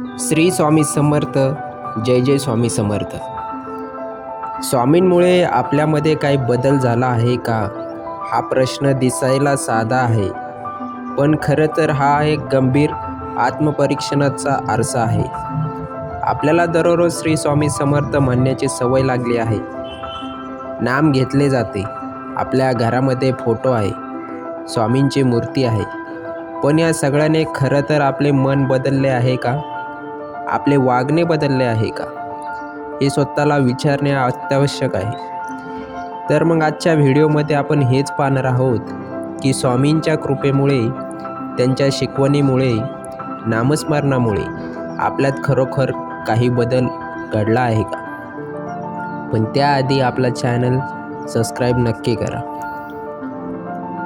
श्री स्वामी समर्थ जय जय स्वामी समर्थ. स्वामींमुळे आपल्यामध्ये काही बदल झाला आहे का? हा प्रश्न दिसायला साधा आहे. पण खरं तर हा एक गंभीर आत्मपरीक्षणाचा आरसा आहे. आपल्याला दररोज श्री स्वामी समर्थ म्हणण्याची सवय लागली आहे. नाम घेतले जाते. आपल्या घरामध्ये फोटो आहे. स्वामींची मूर्ती आहे. पण या सगळ्याने खरं तर आपले मन बदलले आहे का? आपले वागणे बदलले आहे का? हे स्वतःला विचारणे अत्यावश्यक आहे. तर मग आजच्या व्हिडिओमध्ये आपण हेच पाहणार आहोत की स्वामींच्या कृपेमुळे त्यांच्या शिकवणीमुळे नामस्मरणामुळे आपल्यात खरोखर काही बदल घडला आहे का? पण त्याआधी आपला चॅनल सबस्क्राईब नक्की करा.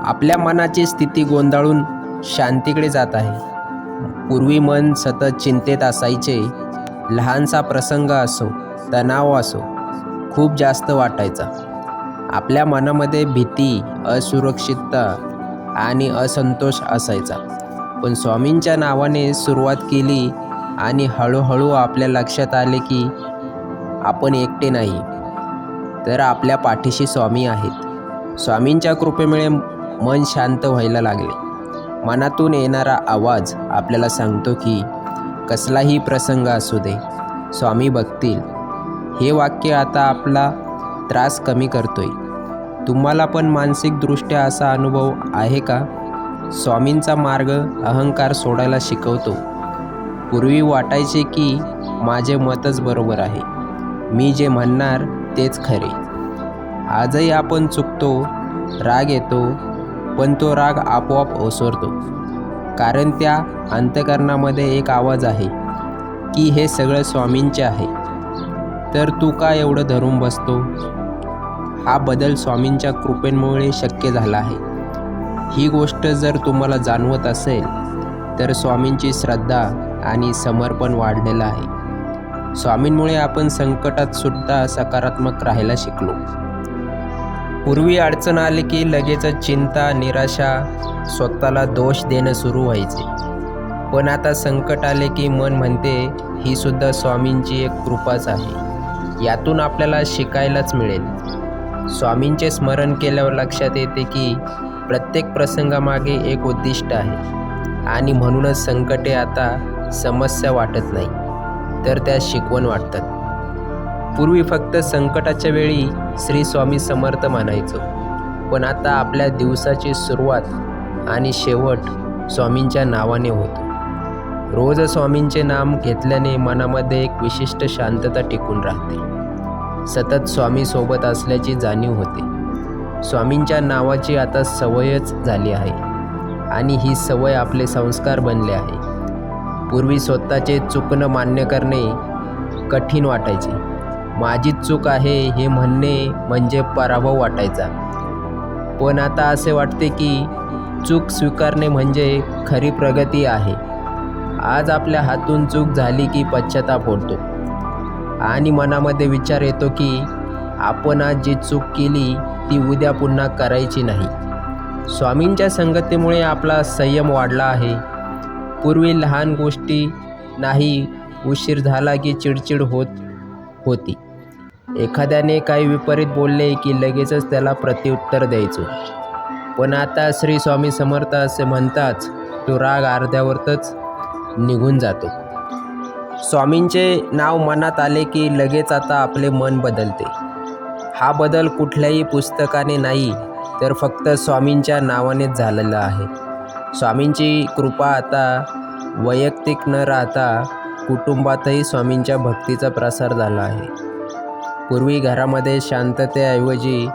आपल्या मनाची स्थिती गोंधळून शांतीकडे जात आहे. पूर्वी मन सतत चिंतेत असायचे. लहानसा प्रसंग असो तणाव असो खूप जास्त वाटायचा. आपल्या मनामध्ये भीती असुरक्षितता आणि असंतोष असायचा. पण स्वामींच्या नावाने सुरुवात केली आणि हळूहळू आपल्या लक्षात आले की आपण एकटे नाही तर आपल्या पाठीशी स्वामी आहेत. स्वामींच्या कृपेमुळे मन शांत व्हायला लागले. मनातून येणारा आवाज आपल्याला सांगतो की कसलाही प्रसंग असू दे स्वामी बघतील. हे वाक्य आता आपला त्रास कमी करतोय. तुम्हाला पण मानसिकदृष्ट्या असा अनुभव आहे का? स्वामींचा मार्ग अहंकार सोडायला शिकवतो. पूर्वी वाटायचे की माझे मतच बरोबर आहे. मी जे म्हणणार तेच खरे. आजही आपण चुकतो राग येतो पण तो राग आपोआप ओसरतो. कारण त्या अंतकरणामध्ये एक आवाज आहे की हे सगळं स्वामींचे आहे. तर तू का एवढं धरून बसतो? हा बदल स्वामींच्या कृपेमुळे शक्य झाला आहे. ही गोष्ट जर तुम्हाला जाणवत असेल तर स्वामींची श्रद्धा आणि समर्पण वाढलेलं आहे. स्वामींमुळे आपण संकटात सुद्धा सकारात्मक राहायला शिकलो. पूर्वी अडचण आली की लगेच चिंता निराशा स्वतःला दोष देणं सुरू व्हायचे. पण आता संकट आले की मन म्हणते ही सुद्धा स्वामींची एक कृपाच आहे. यातून आपल्याला शिकायलाच मिळेल. स्वामींचे स्मरण केल्यावर लक्षात येते की प्रत्येक प्रसंगामागे एक उद्दिष्ट आहे. आणि म्हणूनच संकटे आता समस्या वाटत नाही तर त्या शिकवण वाटतात. पूर्वी फक्त संकटाच्या वेळी श्री स्वामी समर्थ म्हणायचो. पण आता आपल्या दिवसाची सुरुवात आणि शेवट स्वामींच्या नावाने होतो. रोज स्वामींचे नाम घेतल्याने मनामध्ये एक विशिष्ट शांतता टिकून राहते. सतत स्वामीसोबत असल्याची जाणीव होते. स्वामींच्या नावाची आता सवयच झाली आहे आणि ही सवय आपले संस्कार बनले आहे. पूर्वी स्वतःचे चुकणं मान्य करणे कठीण वाटायचे. माझी चूक आहे हे म्हणणे म्हणजे पराभव वाटायचा. पण आता असे वाटते की चूक स्वीकारणे म्हणजे खरी प्रगती आहे. आज आपल्या हातून चूक झाली की पश्चाताप होतो. आणि मनामध्ये विचार येतो की आपण आज जी चूक केली ती उद्या पुन्हा करायची नाही. स्वामींच्या संगतीमुळे आपला संयम वाढला आहे. पूर्वी लहान गोष्टी नाही उशीर झाला की चिडचिड होत होती. एखाद्याने काही विपरीत बोलले की लगेचच त्याला प्रत्युत्तर द्यायचो. पण आता श्री स्वामी समर्थ असे म्हणताच तो राग अर्ध्यावरतच निघून जातो. स्वामींचे नाव मनात आले की लगेच आता आपले मन बदलते. हा बदल कुठल्याही पुस्तकाने नाही तर फक्त स्वामींच्या नावानेच झालेला आहे. स्वामींची कृपा आता वैयक्तिक न राहता कुटुंबातही स्वामींच्या भक्तीचा प्रसार झाला आहे. पूर्वी घरामध्ये शांततेऐवजी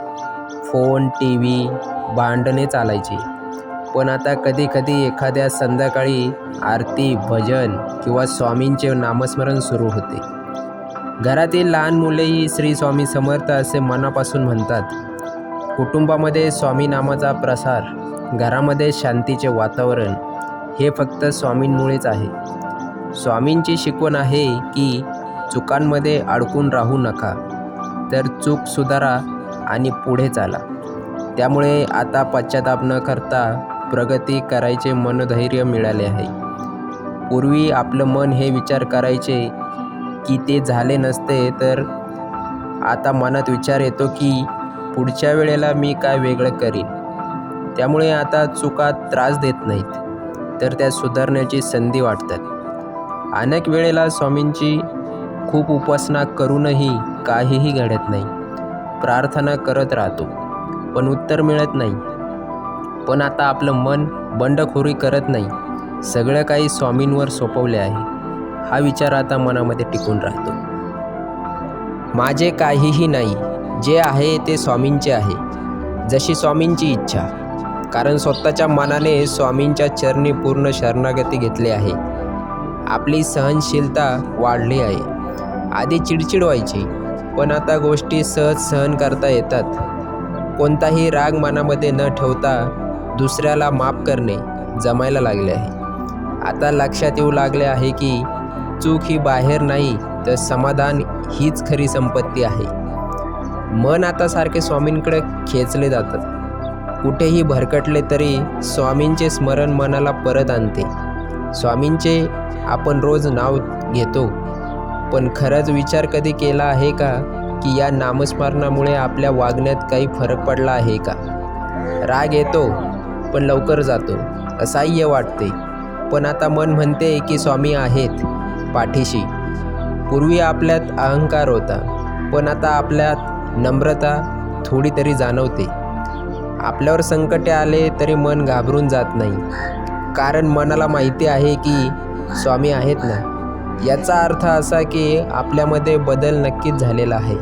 फोन टी व्ही भांडणे चालायची. पण आता कधी कधी एखाद्या संध्याकाळी आरती भजन किंवा स्वामींचे नामस्मरण सुरू होते. घरातील लहान मुलेही श्री स्वामी समर्थ असे मनापासून म्हणतात. कुटुंबामध्ये स्वामी नामाचा प्रसार घरामध्ये शांतीचे वातावरण हे फक्त स्वामींमुळेच आहे. स्वामींची शिकवण आहे की चुकांमध्ये अडकून राहू नका. तर चूक सुधारा आणि पुढे चाला. त्यामुळे आता पश्चाताप न करता प्रगती करायचे मनोधैर्य मिळाले आहे. पूर्वी आपलं मन हे विचार करायचे की ते झाले नसते तर आता मनात विचार येतो की पुढच्या वेळेला मी काय वेगळं करीन. त्यामुळे आता चुका त्रास देत नाहीत तर त्या सुधारण्याची संधी वाटतात. अनेक वेळेला स्वामींची खूप उपासना करूनही काहीही घडत नाही. प्रार्थना करत राहतो पण उत्तर मिळत नाही. पण आता आपलं मन बंडखोरी करत नाही. सगळं काही स्वामींवर सोपवले आहे. हा विचार आता मनामध्ये टिकून राहतो. माझे काहीही नाही जे आहे ते स्वामींचे आहे. जशी स्वामींची इच्छा कारण स्वतःच्या मनाने स्वामींच्या चरणी पूर्ण शरणागती घेतली आहे. आपली सहनशीलता वाढली आहे. आधी चिडचिड व्हायची. पण आता गोष्टी सहज सहन करता येतात. कोणताही राग मनामध्ये न ठेवता दुसऱ्याला माफ करणे जमायला लागले आहे. आता लक्षात येऊ लागले आहे की चूक ही बाहेर नाही तर समाधान हीच खरी संपत्ती आहे. मन आता सारखे स्वामींकडे खेचले जातात. कुठेही भरकटले तरी स्वामींचे स्मरण मनाला परत आणते. स्वामींचे आपण रोज नाव घेतो. पण खरंच विचार कधी केला आहे का? की या नामस्मरणामुळे आपल्या वागण्यात काही फरक पडला आहे का? राग येतो पण लवकर जातो असह्य वाटते. पण आता मन म्हणते की स्वामी आहेत पाठीशी. पूर्वी आपल्यात अहंकार होता पण आता आपल्यात नम्रता थोडी तरी जाणवते. आपल्यावर संकटे आले तरी मन घाबरून जात नाही. कारण मनाला माहिती आहे की स्वामी आहेत ना? याचा अर्थ असा की आपल्यामध्ये बदल नक्कीच झालेला आहे.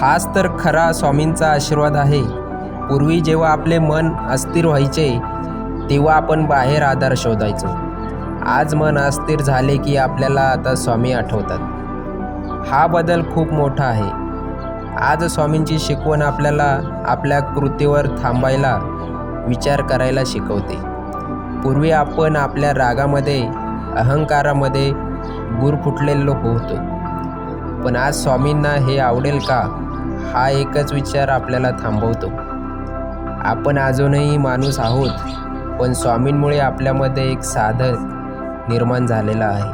हाच तर खरा स्वामींचा आशीर्वाद आहे. पूर्वी जेव्हा आपले मन अस्थिर व्हायचे तेव्हा आपण बाहेर आधार शोधायचो. आज मन अस्थिर झाले की आपल्याला आता स्वामी आठवतात. हा बदल खूप मोठा आहे. आज स्वामींची शिकवण आपल्याला आपल्या कृतीवर थांबायला विचार करायला शिकवते. पूर्वी आपण आपल्या रागामध्ये अहंकारामध्ये गुरफुटलेलो होतो. पण आज स्वामींना हे आवडेल का? हा एकच विचार आपल्याला थांबवतो. आपण अजूनही माणूस आहोत पण स्वामींमुळे आपल्यामध्ये एक साधक निर्माण झालेला आहे.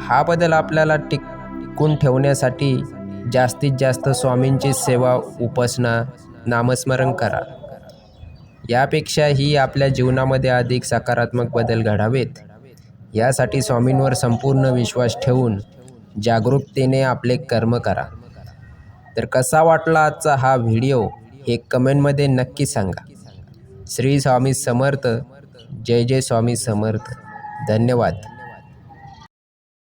हा बदल आपल्याला टिकून ठेवण्यासाठी जास्तीत जास्त स्वामींची सेवा उपासना नामस्मरण करा. यापेक्षाही आपल्या जीवनामध्ये अधिक सकारात्मक बदल घडावेत. यासाठी स्वामींवर संपूर्ण विश्वास ठेवून जागरूकतेने आपले कर्म करा. तर कसा वाटला आजचा हा व्हिडिओ हे कमेंटमध्ये नक्की सांगा. श्री स्वामी समर्थ. जय जय स्वामी समर्थ. धन्यवाद.